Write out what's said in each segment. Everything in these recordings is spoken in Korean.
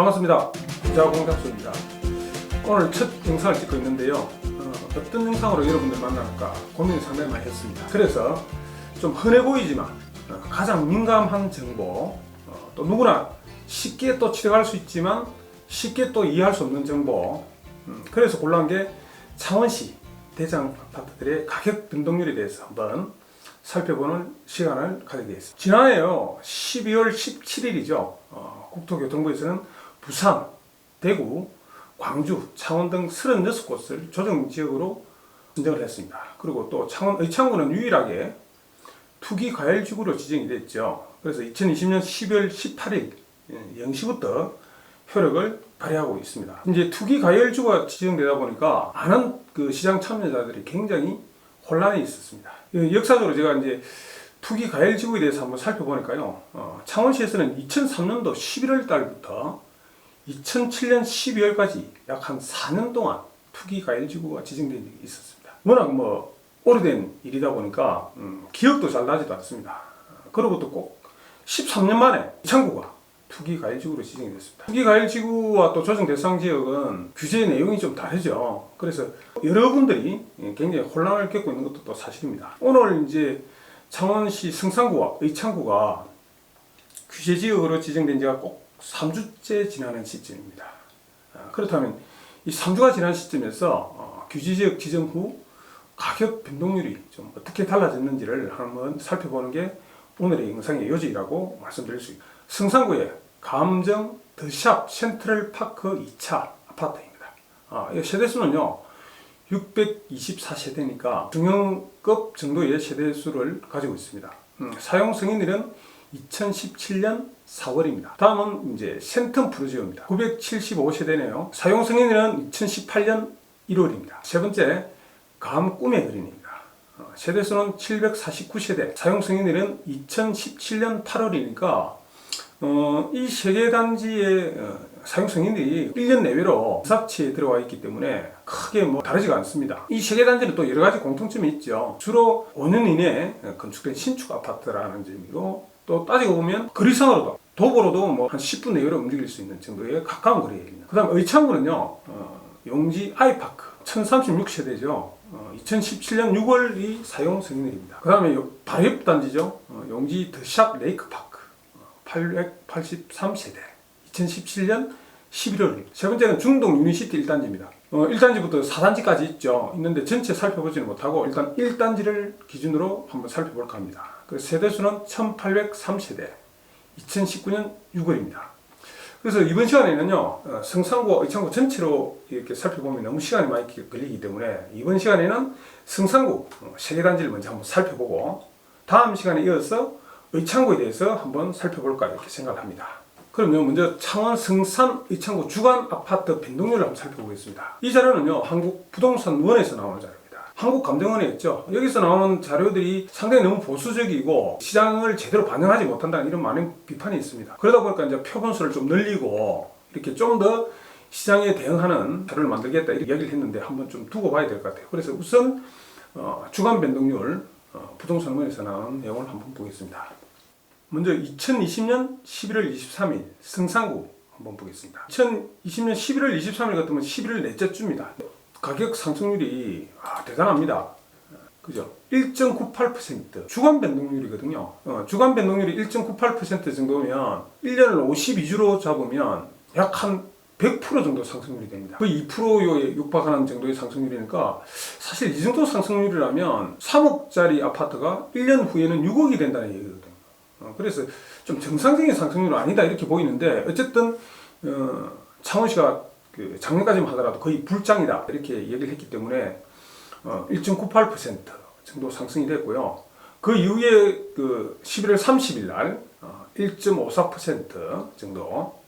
반갑습니다. 부자 공작소입니다. 오늘 첫 영상을 찍고 있는데요. 어, 어떤 영상으로 여러분들 만날까 고민을 상당히 많이 했습니다. 그래서 좀 흔해 보이지만 어, 가장 민감한 정보, 어, 또 누구나 쉽게 또 취득할 수 있지만 쉽게 또 이해할 수 없는 정보. 음, 그래서 골라온 게 창원시 대장 아파트들의 가격 변동률에 대해서 한번 살펴보는 시간을 가지게 되었습니다. 지난해요 12월 17일이죠. 국토교통부에서는 부산, 대구, 광주, 창원 등 36곳을 조정 지역으로 선정을 했습니다. 그리고 또 창원 의창구는 유일하게 투기 과열지구로 지정이 됐죠. 그래서 2020년 12월 18일 0시부터 효력을 발휘하고 있습니다. 이제 투기 과열지구가 지정되다 보니까 많은 그 시장 참여자들이 굉장히 혼란이 있었습니다. 이 역사적으로 제가 이제 투기 과열지구에 대해서 한번 살펴보니까요. 어, 창원시에서는 2003년도 11월 달부터 2007년 12월까지 약 한 4년 동안 투기 과열지구가 지정된 적이 있었습니다. 워낙 뭐 오래된 일이다 보니까 음, 기억도 잘 나지도 않습니다. 또꼭 13년 만에 창구가 투기 과열지구로 지정이 됐습니다. 투기 과열지구와 또 조정 대상 지역은 규제 내용이 좀 다르죠. 그래서 여러분들이 굉장히 혼란을 겪고 있는 것도 또 사실입니다. 오늘 이제 창원시 성산구와 의창구가 규제 지역으로 지정된 지가 꼭 3주째 지나는 시점입니다. 아, 그렇다면 이 3주가 지난 시점에서 어, 규제 지역 지정 후 가격 변동률이 좀 어떻게 달라졌는지를 한번 살펴보는 게 오늘의 영상의 요지라고 말씀드릴 수 있습니다. 성산구의 감정 더샵 센트럴 파크 2차 아파트입니다. 아, 이 세대수는요, 624세대니까 중형급 정도의 세대수를 가지고 있습니다. 음, 사용 승인일은 2017년 4월입니다. 다음은 이제 센텀 프로지오입니다. 975세대네요. 사용 승인일은 2018년 1월입니다. 세 번째, 감 꿈의 그린입니다. 어, 세대수는 749세대, 사용 승인일은 2017년 8월이니까 어, 이 세계 단지의 어, 사용 승인들이 1년 내외로 삽치에 들어와 있기 때문에 크게 뭐 다르지가 않습니다. 이 세계 단지는 또 여러 가지 공통점이 있죠. 주로 5년 이내에 건축된 신축 아파트라는 점이고 또 따지고 보면 거리상으로도 도보로도 뭐 한 10분 내외로 움직일 수 있는 정도의 가까운 거리에 있는. 그다음 의창구는요. 어, 용지 아이파크 1036세대죠. 어, 2017년 6월이 사용 승인일입니다. 그 다음에 바로 옆 단지죠. 어, 용지 더샵 레이크파크 883세대 2017년 11월 세 번째는 중동 유니시티 1단지입니다. 어, 1단지부터 4단지까지 있죠. 있는데 전체 살펴보지는 못하고 일단 1단지를 기준으로 한번 살펴볼까 합니다. 그 세대수는 1803세대 2019년 6월입니다. 그래서 이번 시간에는요, 어, 성산구, 의창구 전체로 이렇게 살펴보면 너무 시간이 많이 걸리기 때문에 이번 시간에는 성산구 어, 세계단지를 먼저 한번 살펴보고 다음 시간에 이어서 의창구에 대해서 한번 살펴볼까 이렇게 생각합니다. 그럼요, 먼저 창원 성산 의창구 주간 아파트 변동률을 한번 살펴보겠습니다. 이 자료는요, 한국 부동산 원에서 나오는 자료입니다. 한국 감정원에 있죠. 여기서 나오는 자료들이 상당히 너무 보수적이고 시장을 제대로 반영하지 못한다는 이런 많은 비판이 있습니다. 그러다 보니까 이제 표본수를 좀 늘리고 이렇게 좀 더 시장에 대응하는 자료를 만들겠다 이렇게 이야기를 했는데 한번 좀 두고 봐야 될 것 같아요. 그래서 우선 어, 주간 변동률 어, 부동산 원에서 나온 내용을 한번 보겠습니다. 먼저 2020년 11월 23일 성산구 한번 보겠습니다. 2020년 11월 23일 같으면 11월 넷째 주입니다. 가격 상승률이 아, 대단합니다. 그죠? 1.98% 주간 변동률이거든요. 어, 주간 변동률이 1.98% 정도면 1년을 52주로 잡으면 약 한 100% 정도 상승률이 됩니다. 거의 2%에 육박하는 정도의 상승률이니까 사실 이 정도 상승률이라면 3억짜리 아파트가 1년 후에는 6억이 된다는 얘기거든요. 어, 그래서 좀 정상적인 상승률은 아니다 이렇게 보이는데 어쨌든 어, 창원시가 그 작년까지만 하더라도 거의 불장이다 이렇게 얘기를 했기 때문에 어, 1.98% 정도 상승이 됐고요. 그 이후에 그 11월 30일 날 어, 1.54% 정도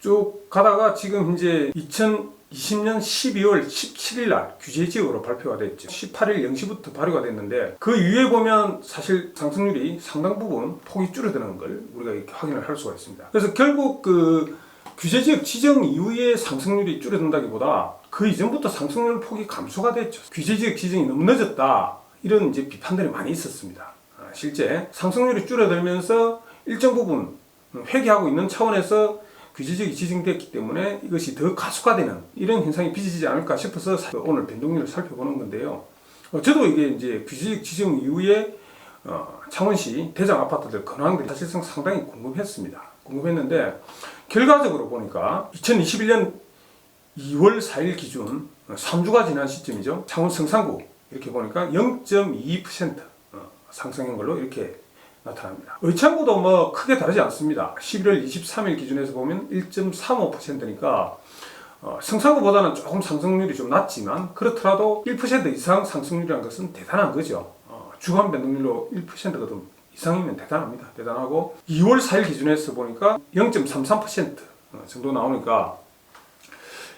쭉 가다가 지금 이제 2020년 12월 17일 날 규제 지역으로 발표가 됐죠. 18일 0시부터 발효가 됐는데 그 이후에 보면 사실 상승률이 상당 부분 폭이 줄어드는 걸 우리가 이렇게 확인을 할 수가 있습니다. 그래서 결국 그 규제 지역 지정 이후에 상승률이 줄어든다기보다 그 이전부터 상승률 폭이 감소가 됐죠. 규제 지역 지정이 너무 늦었다. 이런 이제 비판들이 많이 있었습니다. 아, 실제 상승률이 줄어들면서 일정 부분 회귀하고 있는 차원에서 규제적이 지정됐기 때문에 이것이 더 가속화되는 이런 현상이 빚어지지 않을까 싶어서 사- 오늘 변동률을 살펴보는 건데요. 어, 저도 이게 이제 규제적 지정 이후에 어, 창원시 대장 아파트들 근황들이 사실상 상당히 궁금했습니다. 궁금했는데 결과적으로 보니까 2021년 2월 4일 기준 3주가 지난 시점이죠. 창원 성산구 이렇게 보니까 0.2% 어, 상승한 걸로 이렇게 나타납니다. 의창구도 뭐 크게 다르지 않습니다. 11월 23일 기준에서 보면 1.35%니까 어, 성산구보다는 조금 상승률이 좀 낮지만 그렇더라도 1% 이상 상승률이라는 것은 대단한 거죠. 어, 주간 변동률로 1%가 좀 이상이면 대단합니다. 대단하고 2월 4일 기준에서 보니까 0.33% 어, 정도 나오니까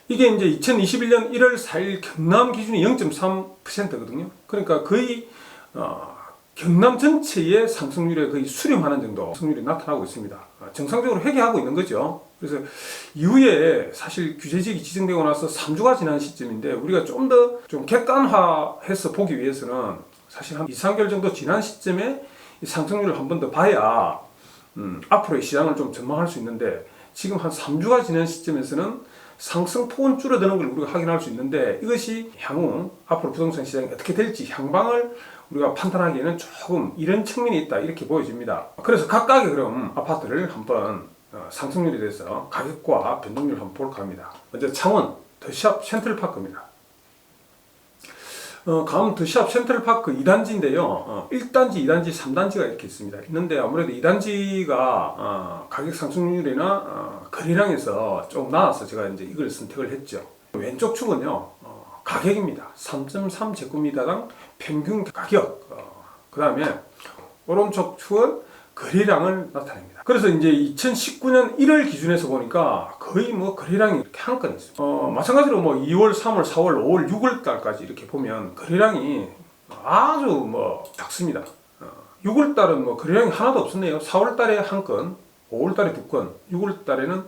이게 이제 2021년 1월 4일 경남 기준이 0.3%거든요. 그러니까 거의 어, 경남 전체의 상승률에 거의 수렴하는 정도 상승률이 나타나고 있습니다. 어, 정상적으로 회귀하고 있는 거죠. 그래서 이후에 사실 규제지역이 지정되고 나서 3주가 지난 시점인데 우리가 좀 더좀 객관화해서 보기 위해서는 사실 한 2, 3개월 정도 지난 시점에 이 상승률을 한 번 더 봐야 음, 앞으로의 시장을 좀 전망할 수 있는데 지금 한 3주가 지난 시점에서는 상승폭은 줄어드는 걸 우리가 확인할 수 있는데 이것이 향후 앞으로 부동산 시장이 어떻게 될지 향방을 우리가 판단하기에는 조금 이런 측면이 있다 이렇게 보여집니다. 그래서 각각의 그럼 아파트를 한번 어, 상승률에 대해서 가격과 변동률을 한번 볼까 합니다. 먼저 창원 더샵 센트럴파크입니다. 어, 가운 더샵 센트럴파크 2단지인데요. 어, 1단지, 2단지, 3단지가 이렇게 있습니다. 있는데 아무래도 2단지가 어, 가격 상승률이나 어, 거래량에서 좀 나아서 제가 이제 이걸 선택을 했죠. 왼쪽 축은요. 어, 가격입니다. 3.3 제곱미터당 평균 가격. 어, 그 다음에 오른쪽 축은 거래량을 나타냅니다. 그래서 이제 2019년 1월 기준에서 보니까 거의 뭐 거래량이 이렇게 한 건 있어요. 어, 마찬가지로 뭐 2월, 3월, 4월, 5월, 6월 달까지 이렇게 보면 거래량이 아주 뭐 작습니다. 어, 6월 달은 뭐 거래량이 하나도 없었네요. 4월 달에 한 건, 5월 달에 두 건, 6월 달에는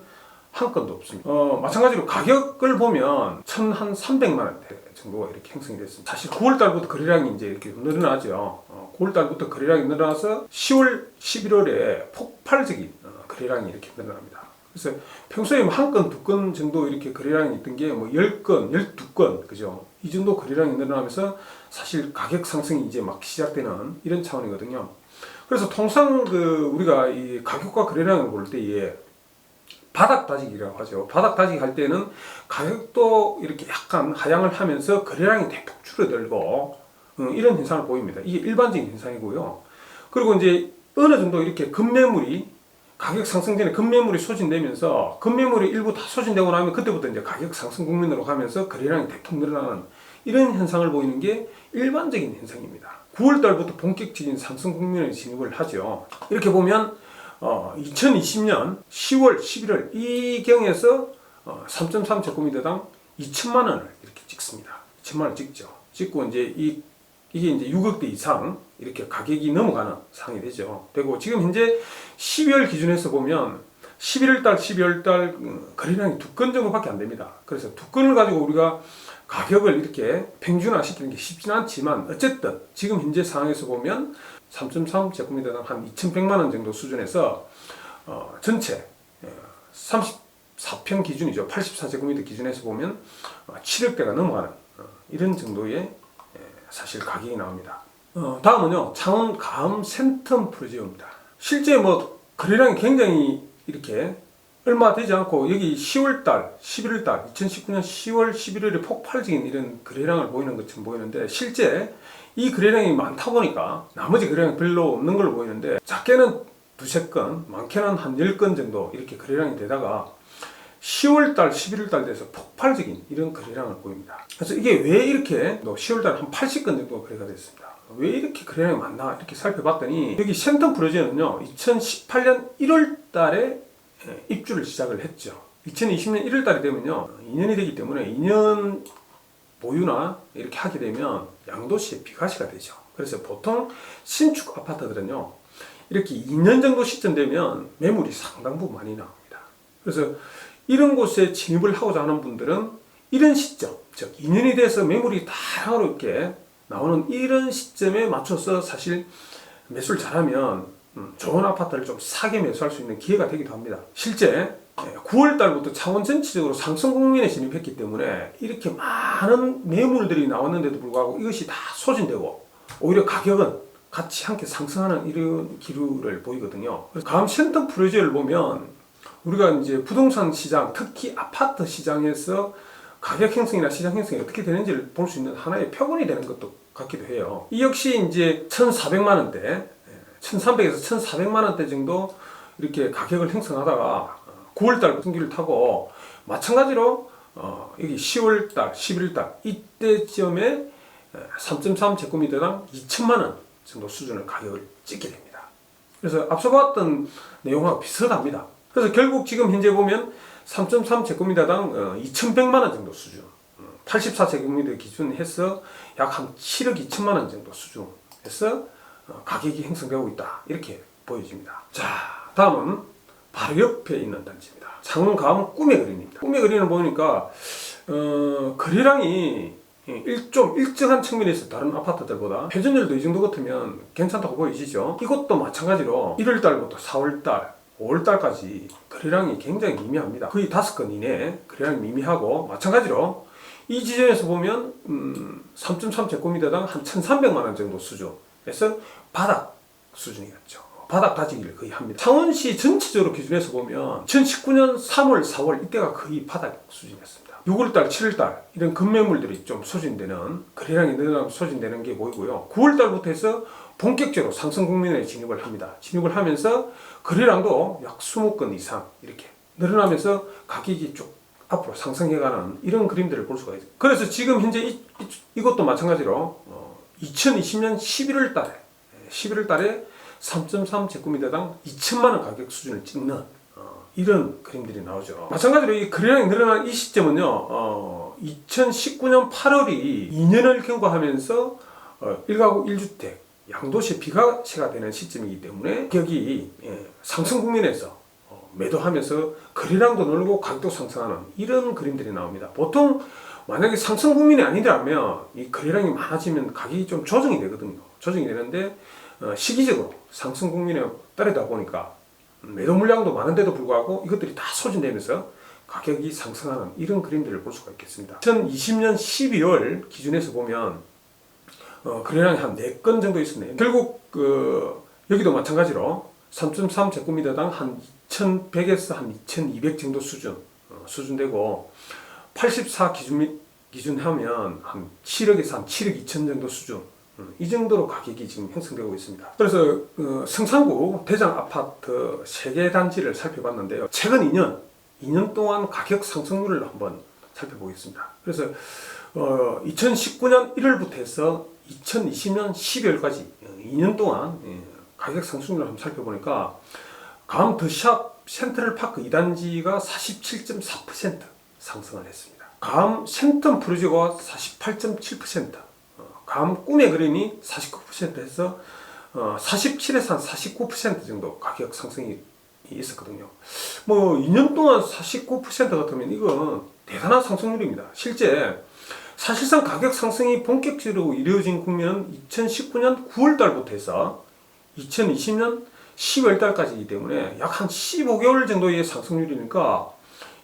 한 건도 없습니다. 어, 마찬가지로 가격을 보면 천한 300만 원대 정도가 이렇게 형성이 됐습니다. 사실 9월 달부터 거래량이 이제 이렇게 늘어나죠. 어, 9월 달부터 거래량이 늘어나서 10월, 11월에 폭발적인 어, 거래량이 이렇게 늘어납니다. 그래서 평소에 뭐한 건, 두 건 정도 이렇게 거래량이 있던 게 뭐 10건, 12건, 그죠? 이 정도 거래량이 늘어나면서 사실 가격 상승이 이제 막 시작되는 이런 차원이거든요. 그래서 통상 그 우리가 이 가격과 거래량을 볼 때에 바닥 다지기라고 하죠. 바닥 다지기 할 때는 가격도 이렇게 약간 하향을 하면서 거래량이 대폭 줄어들고 음, 이런 현상을 보입니다. 이게 일반적인 현상이고요. 그리고 이제 어느 정도 이렇게 급매물이 가격 상승 전에 급매물이 소진되면서 급매물이 일부 다 소진되고 나면 그때부터 이제 가격 상승 국면으로 가면서 거래량이 대폭 늘어나는 이런 현상을 보이는 게 일반적인 현상입니다. 9월 달부터 본격적인 상승 국면에 진입을 하죠. 이렇게 보면 어, 2020년 10월, 11월 이 경에서 어, 3.3 제곱미터당 2천만 원을 이렇게 찍습니다. 2천만 원 찍죠. 찍고 이제 이 이게 이제 6억대 이상 이렇게 가격이 넘어가는 상황이 되죠. 되고 지금 현재 12월 기준에서 보면 11월 달, 12월 달 음, 거래량이 두 건 정도밖에 안 됩니다. 그래서 두 건을 가지고 우리가 가격을 이렇게 평준화 시키는 게 쉽지는 않지만 어쨌든 지금 현재 상황에서 보면 3.3 제곱미터당 한 2,100만 원 정도 수준에서 어, 전체 34평 기준이죠. 84제곱미터 기준에서 보면 어, 7억대가 넘어가는 어, 이런 정도의 예, 사실 가격이 나옵니다. 어, 다음은요 창원 감 센텀 프로젝트입니다. 실제 뭐 거래량이 굉장히 이렇게 얼마 되지 않고 여기 10월달, 11월달, 2019년 10월, 11월에 폭발적인 이런 거래량을 보이는 것처럼 보이는데 실제 이 거래량이 많다 보니까 나머지 거래량이 별로 없는 걸로 보이는데 작게는 두세 건, 많게는 한 10건 정도 이렇게 거래량이 되다가 10월달, 11월달 돼서 폭발적인 이런 거래량을 보입니다. 그래서 이게 왜 이렇게 10월달 한 80건 정도 거래가 됐습니다. 왜 이렇게 거래량이 많나 이렇게 살펴봤더니 여기 센텀 프로젝트는요 2018년 1월 달에 입주를 시작을 했죠. 2020년 1월 달이 되면요 2년이 되기 때문에 2년 보유나 이렇게 하게 되면 양도시에 비과세가 되죠. 그래서 보통 신축 아파트들은요 이렇게 2년 정도 시점 되면 매물이 상당 부분 많이 나옵니다. 그래서 이런 곳에 진입을 하고자 하는 분들은 이런 시점, 즉 2년이 돼서 매물이 다양하게 이렇게 나오는 이런 시점에 맞춰서 사실 매수를 잘하면 음, 좋은 아파트를 좀 싸게 매수할 수 있는 기회가 되기도 합니다. 실제 9월 달부터 차원 전체적으로 상승 국면에 진입했기 때문에 이렇게 많은 매물들이 나왔는데도 불구하고 이것이 다 소진되고 오히려 가격은 같이 함께 상승하는 이런 기류를 보이거든요. 그래서 다음 센텀 프로젝트를 보면 우리가 이제 부동산 시장, 특히 아파트 시장에서 가격 형성이나 시장 형성이 어떻게 되는지를 볼 수 있는 하나의 표본이 되는 것도 같기도 해요. 이 역시 이제 1,400만 원대, 1,300에서 1,400만 원대 정도 이렇게 가격을 형성하다가 9월 달 승기를 타고 마찬가지로 어, 여기 10월 달, 11월 달 이때쯤에 3.3 제곱미터당 2천만 원 정도 수준의 가격을 찍게 됩니다. 그래서 앞서 봤던 내용하고 비슷합니다. 그래서 결국 지금 현재 보면 3.3 제곱미터당 2,100만 원 정도 수준, 84 제곱미터 기준해서 약 한 7억 2천만 원 정도 수준에서 어, 가격이 형성되고 있다 이렇게 보여집니다. 자, 다음은 바로 옆에 있는 단지입니다. 창원 가은 꿈의 거리입니다. 꿈의 거리는 보니까 어, 거래량이 일, 좀 일정한 측면에서 다른 아파트들보다 회전율도 이 정도 같으면 괜찮다고 보이시죠? 이것도 마찬가지로 1월달부터 4월달, 5월달까지 거래량이 굉장히 미미합니다. 거의 다섯 건 이내 거래량이 미미하고 마찬가지로 이 지점에서 보면 음, 3.3 제곱미터당 한 1,300만 원 정도 수준에서 바닥 수준이었죠. 바닥 다지기를 거의 합니다. 창원시 전체적으로 기준해서 보면 2019년 3월, 4월 이때가 거의 바닥 수준이었습니다. 6월달, 7월달 이런 급매물들이 좀 소진되는 거래량이 늘어나고 소진되는 게 보이고요. 9월달부터 해서 본격적으로 상승 국면에 진입을 합니다. 진입을 하면서 거래량도 약 20건 이상 이렇게 늘어나면서 가격이 쭉 앞으로 상승해가는 이런 그림들을 볼 수가 있어요. 그래서 지금 현재 이, 것도 마찬가지로 어, 2020년 11월 달에 11월 달에 3.3 제곱미터당 2천만 원 가격 수준을 찍는 어, 이런 그림들이 나오죠. 마찬가지로 이 거래량이 늘어난 이 시점은요. 어, 2019년 8월이 2년을 경과하면서 어, 1가구 1주택 양도세 비과세가 되는 시점이기 때문에 가격이 예, 상승 국면에서 어, 매도하면서 거래량도 늘고 가격도 상승하는 이런 그림들이 나옵니다. 보통 만약에 상승 국면이 아니라면 이 거래량이 많아지면 가격이 좀 조정이 되거든요. 조정이 되는데 어, 시기적으로 상승 국면에 따르다 보니까 매도 물량도 많은데도 불구하고 이것들이 다 소진되면서 가격이 상승하는 이런 그림들을 볼 수가 있겠습니다. 2020년 12월 기준에서 보면 어, 거래량이 한 4건 정도 있었네요. 결국 그 여기도 마찬가지로 3.3 제곱미터당 한 2,100에서 한 2,200 정도 수준 어, 수준되고 84 기준 기준 하면 한 7억에서 한 7억 2천 정도 수준 음, 이 정도로 가격이 지금 형성되고 있습니다. 그래서 어, 성산구 대장 아파트 세개 단지를 살펴봤는데요. 최근 2년 2년 동안 가격 상승률을 한번 살펴보겠습니다. 그래서 어, 2019년 1월부터 해서 2020년 12월까지 2년 동안 예, 가격 상승률을 한번 살펴보니까 감 더샵 센트럴파크 2단지가 47.4% 상승을 했습니다. 감 센텀 프로지오가 48.7%, 어, 감 꿈의 그림이 49%에서 어, 47에서 한 49% 정도 가격 상승이 있었거든요. 뭐 2년 동안 49% 같으면 이건 대단한 상승률입니다. 실제 사실상 가격 상승이 본격적으로 이루어진 국면은 2019년 9월 달부터 해서 2020년 10월 달까지이기 때문에 약 한 15개월 정도의 상승률이니까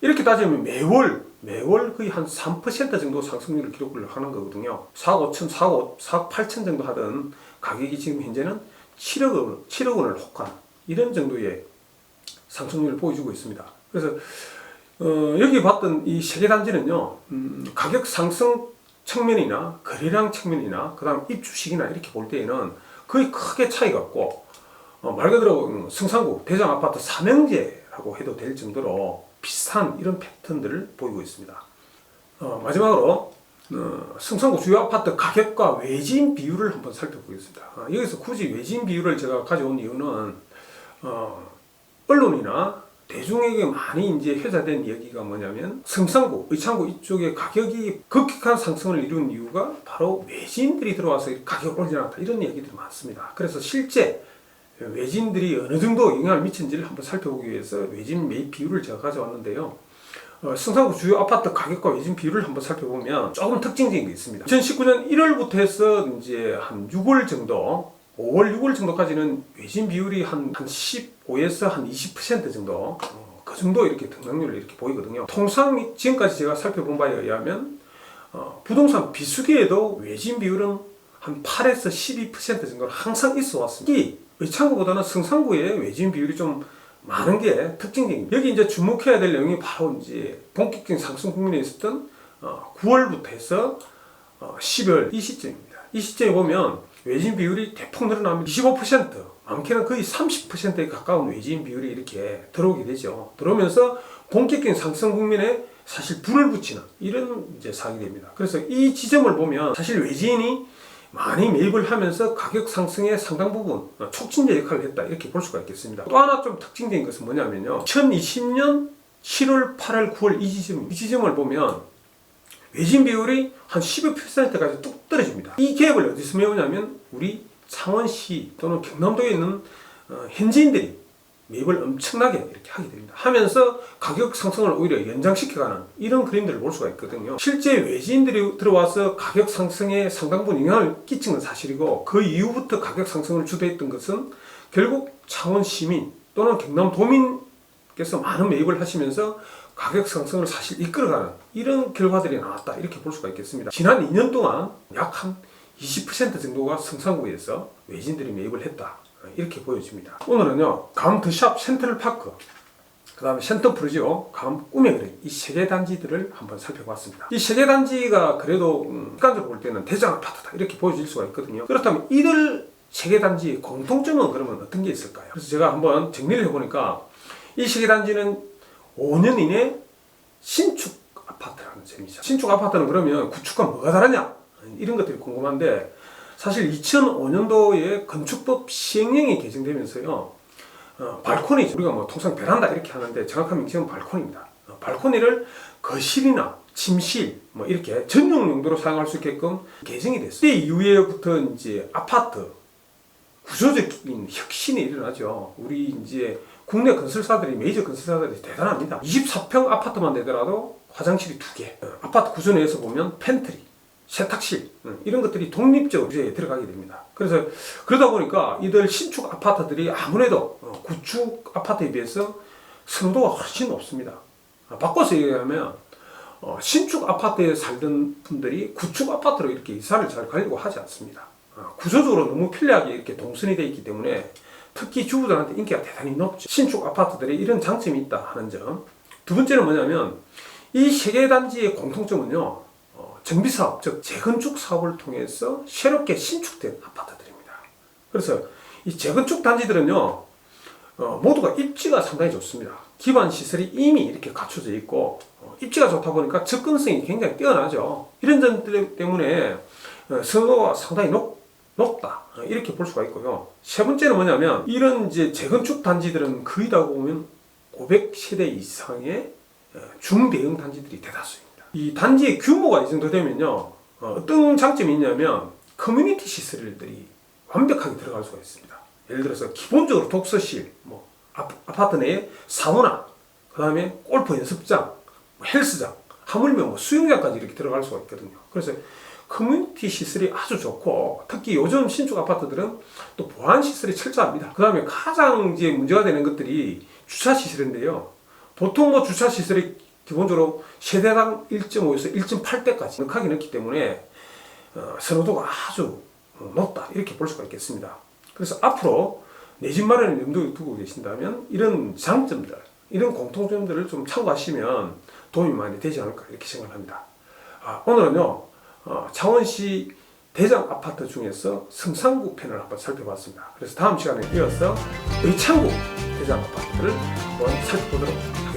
이렇게 따지면 매월 매월 거의 한 3% 정도 상승률을 기록을 하는 거거든요. 4억 5천, 4억, 4억 8천 정도 하던 가격이 지금 현재는 7억 원, 7억 원을 혹한 이런 정도의 상승률을 보여주고 있습니다. 그래서 어, 여기 봤던 이 세계 단지는요, 음, 가격 상승 측면이나 거래량 측면이나 그다음 입주 시기나 이렇게 볼 때에는 거의 크게 차이가 없고 어, 말 그대로 음, 성산구 대장 아파트 삼형제라고 해도 될 정도로 비슷한 이런 패턴들을 보이고 있습니다. 어, 마지막으로 어, 성산구 주요 아파트 가격과 외진 비율을 한번 살펴보겠습니다. 어, 여기서 굳이 외진 비율을 제가 가져온 이유는 어, 언론이나 대중에게 많이 이제 회자된 이야기가 뭐냐면 성산구, 의창구 이쪽에 가격이 급격한 상승을 이룬 이유가 바로 외진들이 들어와서 가격을 올려놨다 이런 이야기들이 많습니다. 그래서 실제 외진들이 어느 정도 영향을 미친지를 한번 살펴보기 위해서 외진 매입 비율을 제가 가져왔는데요. 어, 성산구 주요 아파트 가격과 외진 비율을 한번 살펴보면 조금 특징적인 게 있습니다. 2019년 1월부터 해서 이제 한 6월 정도 5월, 6월 정도까지는 외진 비율이 한, 한 15에서 한 20% 정도 어, 그 정도 이렇게 등락률을 이렇게 보이거든요. 통상 지금까지 제가 살펴본 바에 의하면 어, 부동산 비수기에도 외진 비율은 한 8에서 12% 정도로 항상 있어 왔습니다. 특히 의창구보다는 성산구의 외진 비율이 좀 많은 게 특징적입니다. 여기 이제 주목해야 될 내용이 바로 이제 본격적인 상승 국면에 있었던 어, 9월부터 해서 어, 10월 이 시점입니다. 이 시점에 보면 외진 비율이 대폭 늘어납니다. 25% 많게는 거의 30%에 가까운 외진 비율이 이렇게 들어오게 되죠. 들어오면서 본격적인 상승 국면에 사실 불을 붙이는 이런 이제 사항이 됩니다. 그래서 이 지점을 보면 사실 외지인이 많이 매입을 하면서 가격 상승의 상당 부분 어, 촉진제 역할을 했다 이렇게 볼 수가 있겠습니다. 또 하나 좀 특징적인 것은 뭐냐면요. 2020년 7월, 8월, 9월 이 지점 이 지점을 보면 외진 비율이 한 12%까지 뚝 떨어집니다. 이 갭을 어디서 메우냐면 우리 창원시 또는 경남도에 있는 어, 현지인들이 매입을 엄청나게 이렇게 하게 됩니다. 하면서 가격 상승을 오히려 연장시켜가는 이런 그림들을 볼 수가 있거든요. 실제 외지인들이 들어와서 가격 상승에 상당 부분 영향을 끼친 건 사실이고 그 이후부터 가격 상승을 주도했던 것은 결국 창원 시민 또는 경남 도민께서 많은 매입을 하시면서 가격 상승을 사실 이끌어가는 이런 결과들이 나왔다 이렇게 볼 수가 있겠습니다. 지난 2년 동안 약 한 20% 정도가 성산구에서 외진들이 매입을 했다 이렇게 보여집니다. 오늘은요 감 드샵 센트럴 파크 그 다음에 센터 프루지오 감 꿈의 그림 이 세 개 단지들을 한번 살펴봤습니다. 이 세 개 단지가 그래도 음, 객관적으로 볼 때는 대장 아파트다 이렇게 보여질 수가 있거든요. 그렇다면 이들 세 개 단지의 공통점은 그러면 어떤 게 있을까요? 그래서 제가 한번 정리를 해보니까 이 세 개 단지는 5년 이내 신축 아파트라는 점이죠. 신축 아파트는 그러면 구축과 뭐가 다르냐? 이런 것들이 궁금한데 사실 2005년도에 건축법 시행령이 개정되면서요. 어, 발코니 우리가 뭐 통상 베란다 이렇게 하는데 정확한 명칭은 발코니입니다. 어, 발코니를 거실이나 침실 뭐 이렇게 전용 용도로 사용할 수 있게끔 개정이 됐어요. 그때 이후에부터 이제 아파트 구조적인 혁신이 일어나죠. 우리 이제 국내 건설사들이 메이저 건설사들이 대단합니다. 24평 아파트만 되더라도 화장실이 두 개. 어, 아파트 구조 내에서 보면 팬트리, 세탁실 어, 이런 것들이 독립적으로 이제 들어가게 됩니다. 그래서 그러다 보니까 이들 신축 아파트들이 아무래도 어, 구축 아파트에 비해서 선호도가 훨씬 높습니다. 아, 바꿔서 얘기하면 어, 신축 아파트에 살던 분들이 구축 아파트로 이렇게 이사를 잘 가려고 하지 않습니다. 어, 구조적으로 너무 편리하게 이렇게 동선이 되어 있기 때문에 특히 주부들한테 인기가 대단히 높죠. 신축 아파트들이 이런 장점이 있다 하는 점. 두 번째는 뭐냐면 이 세계 단지의 공통점은요. 어, 정비 사업, 즉 재건축 사업을 통해서 새롭게 신축된 아파트들입니다. 그래서 이 재건축 단지들은요. 어, 모두가 입지가 상당히 좋습니다. 기반 시설이 이미 이렇게 갖춰져 있고 어, 입지가 좋다 보니까 접근성이 굉장히 뛰어나죠. 이런 점들 때문에 어, 선호가 상당히 높, 높다 어, 이렇게 볼 수가 있고요. 세 번째는 뭐냐면 이런 이제 재건축 단지들은 거의 다 보면 500세대 이상의 어, 중대형 단지들이 대다수입니다. 이 단지의 규모가 이 정도 되면요 어, 어떤 장점이 있냐면 커뮤니티 시설들이 완벽하게 들어갈 수가 있습니다. 예를 들어서 기본적으로 독서실, 뭐 아- 아파트 내에 사우나, 그 다음에 골프 연습장, 뭐 헬스장, 하물며 뭐 수영장까지 이렇게 들어갈 수가 있거든요. 그래서 커뮤니티 시설이 아주 좋고 특히 요즘 신축 아파트들은 또 보안 시설이 철저합니다. 그 다음에 가장 이제 문제가 되는 것들이 주차 시설인데요. 보통 뭐 주차 시설이 기본적으로 세대당 1.5에서 1.8대까지 넉하게 넣기 때문에 어, 선호도가 아주 어, 높다 이렇게 볼 수가 있겠습니다. 그래서 앞으로 내 집 마련을 염두에 두고 계신다면 이런 장점들, 이런 공통점들을 좀 참고하시면 도움이 많이 되지 않을까 이렇게 생각합니다. 아, 오늘은요 어, 창원시 대장 아파트 중에서 성산구 편을 한번 살펴봤습니다. 그래서 다음 시간에 이어서 의창구 대장 아파트를 한번 살펴보도록 하겠습니다.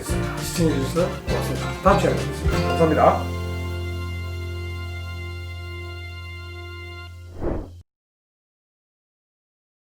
시청해 주셔서 고맙습니다. 다음 시간에 뵙겠습니다. 감사합니다.